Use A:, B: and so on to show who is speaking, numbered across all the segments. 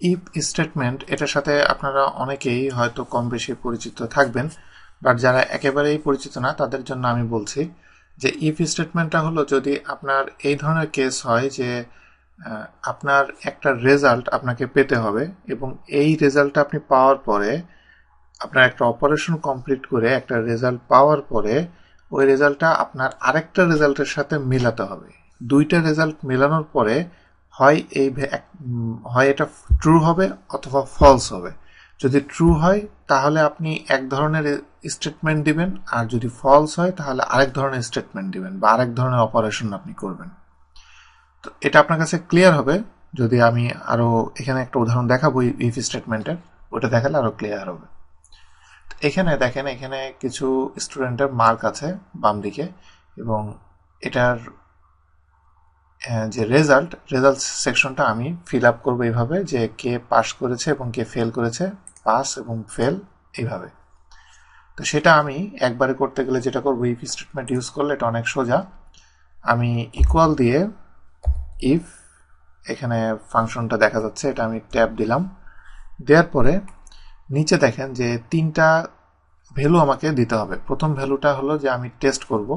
A: If statement, এটার সাথে আপনারা অনেকেই হয়তো কম বেশি পরিচিত থাকবেন, বাট যারা একেবারেই পরিচিত না, তাদের জন্য আমি বলছি যে ইফ স্টেটমেন্টটা হলো যদি আপনার এই ধরনের কেস হয় যে আপনার একটা রেজাল্ট আপনাকে পেতে হবে এবং এই রেজাল্টটা আপনি পাওয়ার পরে আপনার একটা অপারেশন কমপ্লিট করে একটা রেজাল্ট পাওয়ার পরে ওই রেজাল্টটা আপনার আরেকটা রেজাল্টের সাথে মেলাতে হবে। দুইটা রেজাল্ট মেলানোর পরে হয় এই হয় এটা ট্রু হবে অথবা ফলস হবে। যদি ট্রু হয়, তাহলে আপনি এক ধরনের স্টেটমেন্ট দিবেন, আর যদি ফলস হয়, তাহলে আরেক ধরনের স্টেটমেন্ট দিবেন, বা আরেক ধরনের অপারেশন আপনি করবেন। তো এটা আপনার কাছে ক্লিয়ার হবে। যদি আমি আরও এখানে একটা উদাহরণ দেখাবো ইফ স্টেটমেন্টের ওটা দেখালে আরও ক্লিয়ার হবে। এখানে দেখেন, এখানে কিছু স্টুডেন্টের মার্ক আছে বাম দিকে এবং এটার যে রেজাল্ট রেজাল্ট সেকশনটা আমি ফিল আপ করব এইভাবে যে কে পাস করেছে এবং কে ফেল করেছে পাস এবং ফেল এইভাবে। তো সেটা আমি একবারে করতে গেলে যেটা করব ইফ স্টেটমেন্ট ইউজ করলে এটা অনেক সোজা। আমি ইকুয়াল দিয়ে ইফ এখানে ফাংশনটা দেখা যাচ্ছে, এটা আমি ট্যাব দিলাম। দেওয়ার পরে নিচে দেখেন যে তিনটা ভ্যালু আমাকে দিতে হবে। প্রথম ভ্যালুটা হলো যে আমি টেস্ট করব।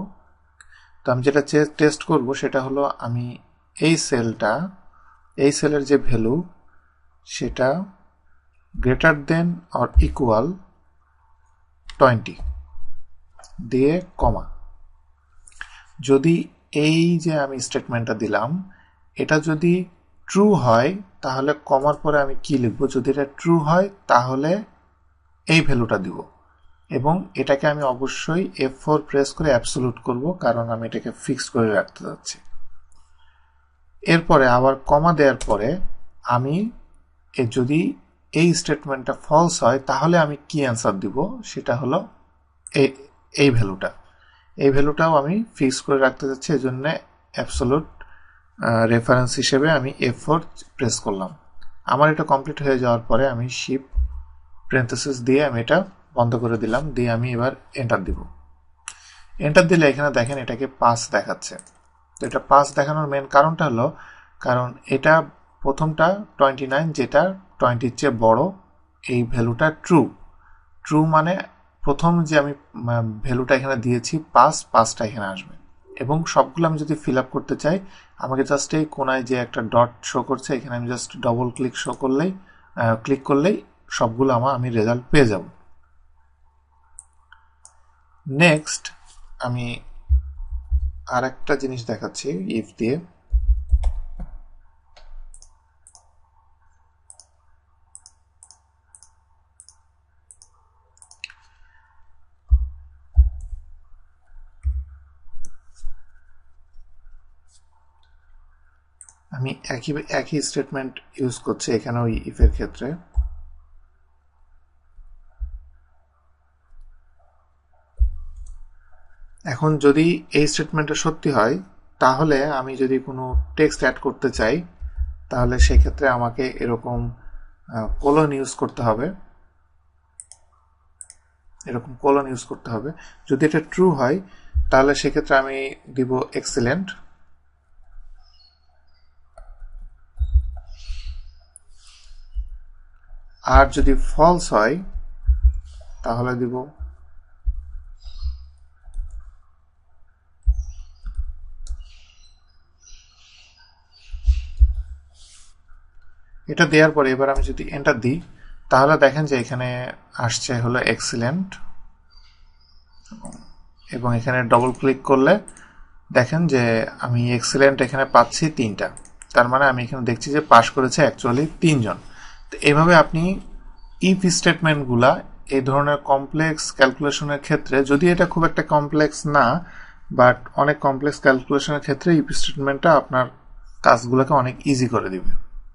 A: তো আমি যেটা টেস্ট করব সেটা হলো আমি এই সেলটা এই সেলের যে ভ্যালু সেটা greater than or equal twenty দিয়ে কমা যদি এই যে আমি স্টেটমেন্টটা দিলাম, এটা যদি ট্রু হয়, তাহলে কমার পরে আমি কি লিখব? যদি এটা ট্রু হয়, তাহলে এই ভ্যালুটা দিব। এবং এটাকে আমি অবশ্যই এফ ফোর প্রেস করে অ্যাবসোলুট করব, কারণ আমি এটাকে ফিক্স করে রাখতে যাচ্ছি। এরপরে আবার কমা দেওয়ার পরে আমি যদি এই স্টেটমেন্টটা ফলস হয়, তাহলে আমি কি অ্যান্সার দিব? সেটা হলো এই এই ভ্যালুটা। এই ভ্যালুটাও আমি ফিক্স করে রাখতে যাচ্ছি এই জন্য অ্যাবসোলুট রেফারেন্স হিসেবে আমি এফ ফোর প্রেস করলাম। আমার এটা কমপ্লিট হয়ে যাওয়ার পরে আমি শিপ প্রেন্থেসিস দিয়ে আমি এটা বন্ধ করে দিলাম, দিয়ে আমি এবার এন্টার দিব। এন্টার দিলে এখানে দেখেন এটাকে পাস দেখাচ্ছে। তো এটা পাস দেখানোর মেন কারণটা হলো, কারণ এটা প্রথমটা টোয়েন্টি নাইন যেটা টোয়েন্টির চেয়ে বড়, এই ভ্যালুটা ট্রু ট্রু মানে প্রথম যে আমি ভ্যালুটা এখানে দিয়েছি পাস পাসটা এখানে আসবে। এবং সবগুলো আমি যদি ফিল আপ করতে চাই, আমাকে জাস্ট এই কোনায় যে একটা ডট শো করছে, এখানে আমি জাস্ট ডবল ক্লিক শো করলেই ক্লিক করলেই সবগুলো আমার আমি রেজাল্ট পেয়ে যাব। নেক্সট আমি আর একটা জিনিস দেখাচ্ছি ইফ দিয়ে। আমি একই একই স্টেটমেন্ট ইউজ করছি এখানে ওই ইফের ক্ষেত্রে। এখন যদি এই স্টেটমেন্টটা সত্যি হয়, তাহলে আমি যদি কোনো টেক্সট অ্যাড করতে চাই, তাহলে সেক্ষেত্রে আমাকে এরকম কোলন ইউজ করতে হবে। এরকম কোলন ইউজ করতে হবে। যদি এটা ট্রু হয়, তাহলে সেক্ষেত্রে আমি দিব এক্সিলেন্ট আর যদি ফলস হয়, তাহলে দিব এটা দেওয়ার পরে এবার আমি যদি এন্টার দিই, তাহলে দেখেন যে এখানে আসছে হলো এক্সিলেন্ট এবং এখানে ডবল ক্লিক করলে দেখেন যে আমি এক্সিলেন্ট এখানে পাচ্ছি তিনটা। তার মানে আমি এখানে দেখছি যে পাশ করেছে অ্যাকচুয়ালি তিনজন। তো এভাবে আপনি ইফ স্টেটমেন্টগুলা এই ধরনের কমপ্লেক্স ক্যালকুলেশনের ক্ষেত্রে, যদি এটা খুব একটা কমপ্লেক্স না বাট অনেক কমপ্লেক্স ক্যালকুলেশনের ক্ষেত্রে ইফ স্টেটমেন্টটা আপনার কাজগুলোকে অনেক ইজি করে দিবে।